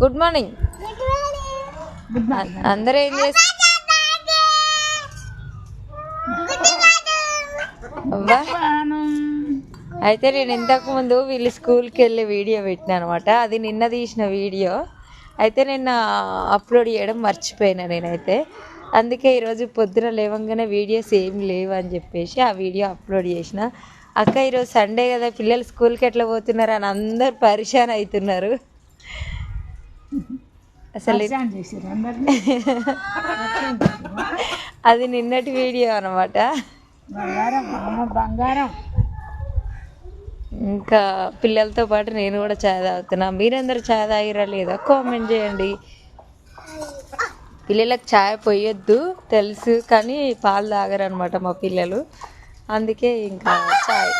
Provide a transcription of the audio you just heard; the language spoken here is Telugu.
గుడ్ మార్నింగ్ అందరూ ఏం చేస్తారు అయితే నేను ఇంతకు ముందు వీళ్ళు స్కూల్కి వెళ్ళే వీడియో పెట్టిన అనమాట. అది నిన్న తీసిన వీడియో. అయితే నిన్న అప్లోడ్ చేయడం మర్చిపోయినా నేనైతే. అందుకే ఈరోజు పొద్దున లేవంగానే వీడియోస్ ఏం లేవు అని చెప్పేసి ఆ వీడియో అప్లోడ్ చేసిన. అక్క ఈరోజు సండే కదా పిల్లలు స్కూల్కి ఎట్లా పోతున్నారు అని అందరు పరిశాన్ అవుతున్నారు. అసలు అది నిన్నటి వీడియో అనమాట బంగారం ఇంకా పిల్లలతో పాటు నేను కూడా చాయ్ తాగుతున్నా. మీరందరూ చాయ్ తాగిరా లేదా? కామెంట్ చేయండి. పిల్లలకు చాయ్ పోయొద్దు తెలుసు కానీ పాలు తాగరు అనమాట మా పిల్లలు. అందుకే ఇంకా చాయ్.